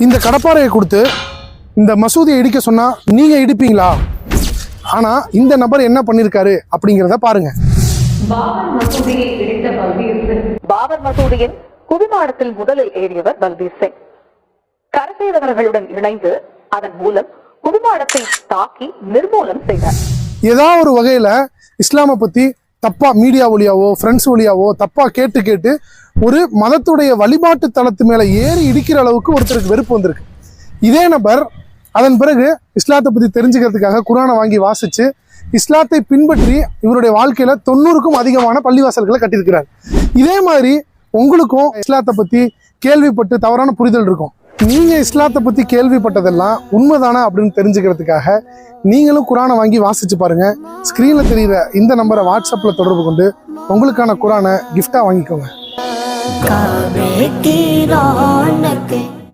இந்த கடப்பாறையை கொடுத்து இந்த மசூதியை இடிக்க சொன்னா நீங்க இடிப்பீங்களா? ஆனா இந்த நபர் என்ன பண்ணிருக்காரு அப்படிங்கிறத பாருங்க. பாபர் மசூதியின் குவிமாடத்தில் முதலில் ஏறியவர் பல்பீர் சிங். கரசேவகர்களுடன் இணைந்து அதன் மூலம் குவிமாடத்தை தாக்கி நிர்மூலம் செய்தார். ஏதாவது ஒரு வகையில இஸ்லாமை பத்தி தப்பா மீடியா வழியாவோ ஃப்ரெண்ட்ஸ் வழியாவோ தப்பா கேட்டு கேட்டு ஒரு மதத்துடைய வழிபாட்டு தளத்து மேல ஏறி இடிக்கிற அளவுக்கு ஒருத்தருக்கு வெறுப்பு வந்திருக்கு. இதே நபர் அதன் பிறகு இஸ்லாத்தை பத்தி தெரிஞ்சுக்கிறதுக்காக குரானை வாங்கி வாசிச்சு இஸ்லாத்தை பின்பற்றி இவருடைய வாழ்க்கையில தொண்ணூறுக்கும் அதிகமான பள்ளிவாசல்களை கட்டியிருக்கிறார். இதே மாதிரி உங்களுக்கும் இஸ்லாத்தை பத்தி கேள்விப்பட்டு தவறான புரிதல் இருக்கும். நீங்கள் இஸ்லாத்தை பற்றி கேள்விப்பட்டதெல்லாம் உண்மைதானா அப்படின்னு தெரிஞ்சுக்கிறதுக்காக நீங்களும் குரானை வாங்கி வாசிச்சு பாருங்கள் ஸ்க்ரீனில் தெரிகிற இந்த நம்பரை வாட்ஸ்அப்பில் தொடர்பு கொண்டு உங்களுக்கான குரானை கிஃப்டாக வாங்கிக்கோங்க.